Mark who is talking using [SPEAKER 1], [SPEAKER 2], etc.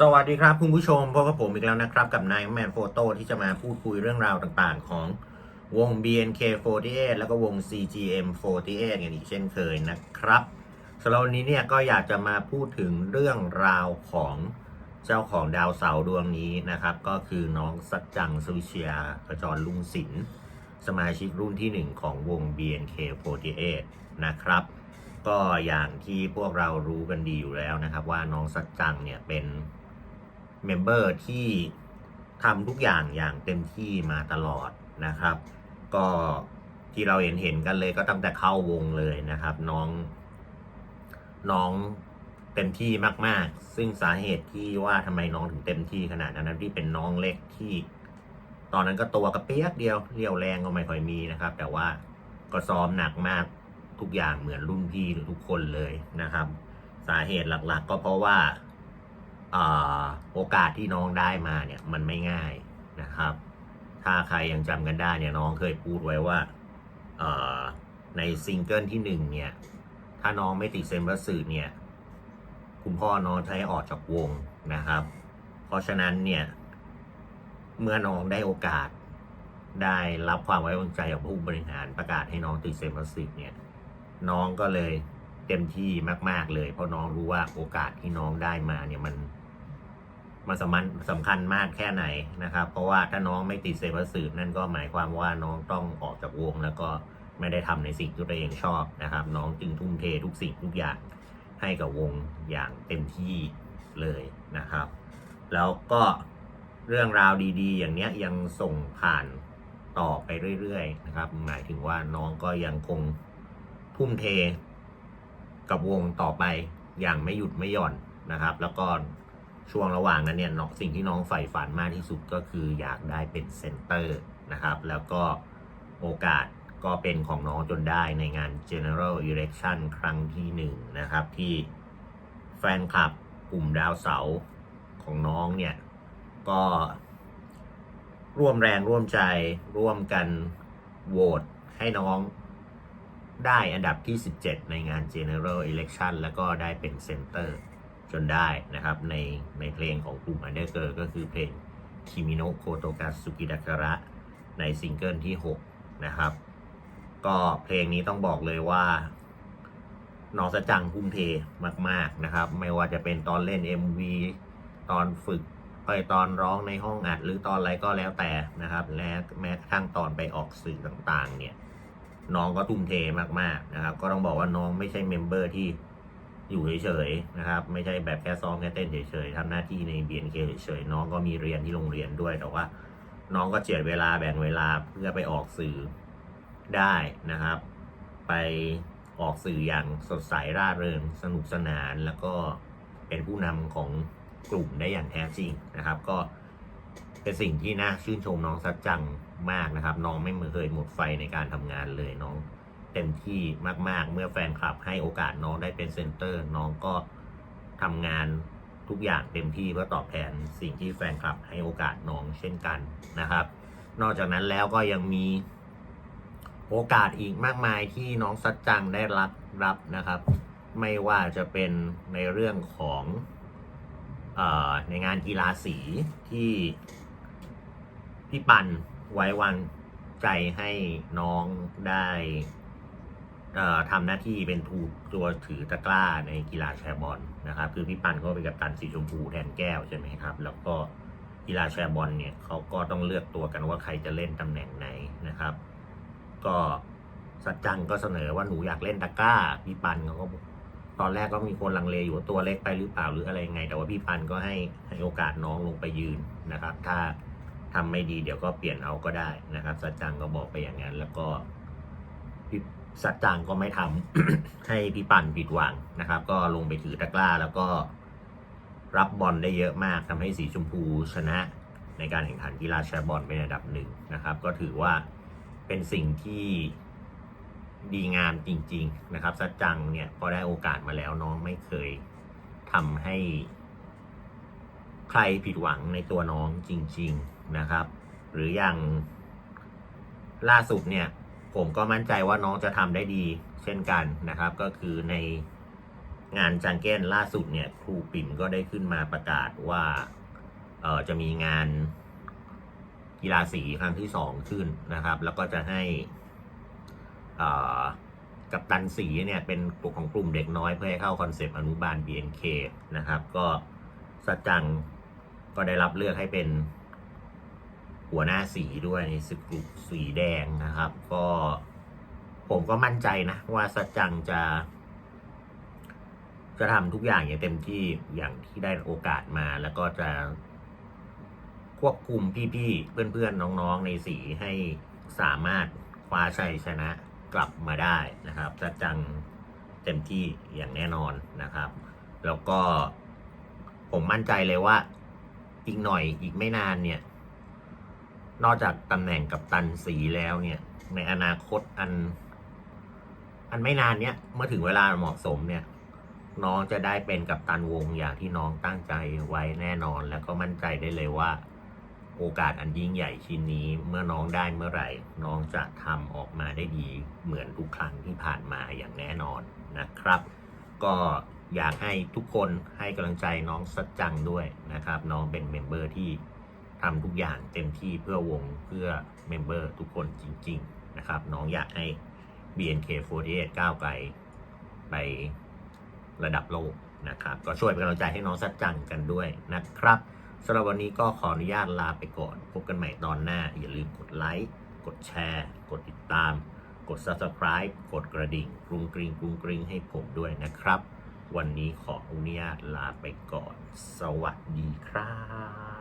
[SPEAKER 1] สวัสดีครับคุณผู้ชมพบกับผมอีกแล้วนะครับกับนายแมนโฟโต้ที่จะมาพูดคุยเรื่องราวต่างๆ ของวง BNK48 แล้วก็วง CGM48 กันอีกเช่นเคยนะครับสำหรับวันนี้เนี่ยก็อยากจะมาพูดถึงเรื่องราวของเจ้าของดาวเสาร์ดวงนี้นะครับ ก็คือน้องสัจจังสวิเชียกระจรลุงศิลป์สมาชิกรุ่นที่หนึ่งของวง BNK48 นะครับ ก็อย่างที่พวกเรารู้กันดีอยู่แล้วนะครับ ว่าน้องสัจจังเนี่ยเป็น เมมเบอร์ที่ทำทุกอย่างอย่างเต็มที่มาตลอดนะครับ ก็ที่เราเห็นเห็นกันเลยก็ตั้งแต่เข้าวงเลยนะครับ น้อง น้องเต็มที่มาก ๆ ซึ่งสาเหตุที่ว่าทำไมน้องถึงเต็มที่ขนาดนั้นที่เป็นน้องเล็กที่ ตอนนั้นก็ตัวกระเปียกเดียวเรียวแรงก็ไม่ค่อยมีนะครับ แต่ว่าก็ซ้อมหนักมากทุกอย่างเหมือนรุ่นพี่ทุกคนเลยนะครับ สาเหตุหลัก ๆ ก็เพราะว่า โอกาสที่น้องได้มาเนี่ยมันไม่ง่ายนะครับ ถ้าใครยังจำกันได้เนี่ยน้องเคยพูดไว้ว่าในซิงเกิลที่หนึ่งเนี่ย ถ้าน้องไม่ติดเซมบัสสืเนี่ย คุณพ่อน้องใช้ออกจากวงนะครับ เพราะฉะนั้นเนี่ย เมื่อน้องได้โอกาสได้รับความไว้วางใจจากผู้บริหารประกาศให้น้องติดเซมบัสสืเนี่ย น้องก็เลยเต็มที่มาก ๆ เลย เพราะน้องรู้ว่าโอกาสที่น้องได้มาเนี่ยมัน มันสำคัญสำคัญมากแค่ไหนนะครับ เพราะว่าถ้าน้องไม่ติดเซฟสืบนั่นก็หมายความว่าน้องต้องออกจากวง แล้วก็ไม่ได้ทำในสิ่งที่ตัวเองชอบนะครับ น้องจึงทุ่มเททุกสิ่งทุกอย่างให้กับวงอย่างเต็มที่เลยนะครับ แล้วก็เรื่องราวดีๆ อย่างเนี้ยยังส่งผ่านต่อไปเรื่อยๆนะครับ หมายถึงว่าน้องก็ยังคงทุ่มเทกับวงต่อไปอย่างไม่หยุดไม่หย่อนนะครับ แล้วก็ ช่วงระหว่างนั้นเนี่ยน้องสิ่งที่น้องใฝ่ฝันมากที่สุดก็คืออยากได้เป็นเซนเตอร์นะครับ แล้วก็โอกาสก็เป็นของน้องจนได้ในงาน General Election ครั้งที่หนึ่งนะครับ ที่แฟนคลับกลุ่มดาวเสาของน้องเนี่ย ก็ร่วมแรงร่วมใจร่วมกันโหวตให้น้องได้อันดับที่ 17 ในงาน General Election แล้วก็ได้เป็นเซนเตอร์ จนได้นะครับในในเพลงของกลุ่ม u n d e r g i r l ก็คือเพลง Kimino Kotoka Sukidakara ในซิงเกิลที่ 6 นะครับ ก็เพลงนี้ต้องบอกเลยว่า น้องสจังพุ่มเทมาก ๆนะครับ ไม่ว่าจะเป็นตอนเล่น MV ตอนฝึกไปตอนร้องในห้องอัดหรือตอนอะไรก็แล้วแต่นะครับ และแม้กระทั่งตอนไปออกสื่อต่างๆ เนี่ย น้องก็ทุ่มเทมากๆนะครับ ก็ต้องบอกว่าน้องไม่ใช่เมมเบอร์ที่ อยู่เฉยๆนะครับ ไม่ใช่แบบแค่ซ้อมแค่เต้นเฉยๆทำหน้าที่ใน BNK เคเฉยๆน้องก็มีเรียนที่โรงเรียนด้วยแต่ว่า น้องก็เจียดเวลาแบ่งเวลาเพื่อไปออกสื่อได้นะครับ ไปออกสื่ออย่างสดใสร่าเริงสนุกสนานแล้วก็เป็นผู้นำของกลุ่มได้อย่างแท้จริงนะครับ ก็เป็นสิ่งที่น่าชื่นชมน้องสัจจังมากนะครับ น้องไม่เคยหมดไฟในการทำงานเลยน้อง เต็มที่มาก ๆ เมื่อแฟนคลับให้โอกาสน้องได้เป็นเซนเตอร์น้องก็ทำงานทุกอย่างเต็มที่เพื่อตอบแทนสิ่งที่แฟนคลับให้โอกาสน้องเช่นกันนะครับ นอกจากนั้นแล้วก็ยังมีโอกาสอีกมากมายที่น้องสัจจังได้รับรับนะครับ ไม่ว่าจะเป็นในเรื่องของออในงานกีฬาสีที่พี่ปันไว้วางใจให้น้องได้ ทำหน้าที่เป็นทูตัวถือตะกร้าในกีฬาแชร์บอลนะครับคือพี่ปันก็เป็นกัปตันสีชมพูแทนแก้วใช่ไหมครับ แล้วก็กีฬาแชร์บอลเนี่ยเขาก็ต้องเลือกตัวกันว่าใครจะเล่นตำแหน่งไหนนะครับ ก็สัจจังก็เสนอว่าหนูอยากเล่นตะกร้าพี่ปันเขาก็ตอนแรกก็มีคนลังเลอยู่ว่าตัวเล็กไปหรือเปล่าหรืออะไรยังไง แต่ว่าพี่ปันก็ให้ให้โอกาสน้องลงไปยืนนะครับ ถ้าทำไม่ดีเดี๋ยวก็เปลี่ยนเอาก็ได้นะครับสัจจังก็บอกไปอย่างนั้น แล้วก็พี่ สัจจังก็ไม่ทำให้พี่ปั่นผิดหวังนะครับ ก็ลงไปถือตะกร้าแล้วก็รับบอลได้เยอะมากทำให้สีชมพูชนะในการแข่งขันกีฬาแชร์บอลเป็นอันดับหนึ่งนะครับ ก็ถือว่าเป็นสิ่งที่ดีงามจริง ๆ นะครับสัจจังเนี่ยพอได้โอกาสมาแล้วน้องไม่เคยทำให้ ใครผิดหวังในตัวน้องจริง ๆนะครับ หรืออย่างล่าสุดเนี่ย ผมก็มั่นใจว่าน้องจะทำได้ดีเช่นกันนะครับ ก็คือในงานจังเก้นล่าสุดเนี่ยครูปิ่นก็ได้ขึ้นมาประกาศว่าเออจะมีงานกีฬาสีครั้งที่สองขึ้นนะครับ แล้วก็จะให้เออกับตันสีเนี่ยเป็นกลุ่มของกลุ่มเด็กน้อยเพื่อให้เข้าคอนเซปต์อนุบาล BNK นะครับ ก็สจจังก็ได้รับเลือกให้เป็น หัวหน้าสีด้วยในสกุปสีแดงนะครับ ก็ผมก็มั่นใจนะ ว่าสัจจังจะ จะทำทุกอย่างอย่างเต็มที่อย่างที่ได้โอกาสมา แล้วก็จะควบคุมพี่ๆเพื่อนๆน้องๆในสีให้สามารถคว้าชัยชนะกลับมาได้นะครับจจังเต็มที่อย่างแน่นอนนะครับ แล้วก็ผมมั่นใจเลยว่าอีกหน่อยอีกไม่นานเนี่ย นอกจากตำแหน่งกับตันสีแล้วเนี่ย ในอนาคตอัน อันไม่นานเนี้ยเมื่อถึงเวลาเหมาะสมเนี่ย น้องจะได้เป็นกัปตันวงอย่างที่น้องตั้งใจไว้แน่นอน แล้วก็มั่นใจได้เลยว่า โอกาสอันยิ่งใหญ่ชิ้นนี้เมื่อน้องได้เมื่อไหร่ น้องจะทำออกมาได้ดี เหมือนทุกครั้งที่ผ่านมาอย่างแน่นอนนะครับ ก็อยากให้ทุกคนให้กำลังใจน้องสัจจังด้วยนะครับ น้องเป็นเมมเบอร์ที่ ทำทุกอย่างเต็มที่เพื่อวงเพื่อเมมเบอร์ทุกคนจริง ๆ นะครับ น้องอยากให้ BNK48 ก้าวไกลไประดับโลกนะครับ ก็ช่วยเป็นกำลังใจให้น้องสัจจังกันด้วยนะครับสำหรับวันนี้ก็ขออนุญาตลาไปก่อน พบกันใหม่ตอนหน้า อย่าลืมกดไลค์ กดแชร์ กดติดตาม กด subscribe กดกระดิ่งกรุงกริงกรุงกริงให้ผมด้วยนะครับ วันนี้ขออนุญาตลาไปก่อน สวัสดีครับ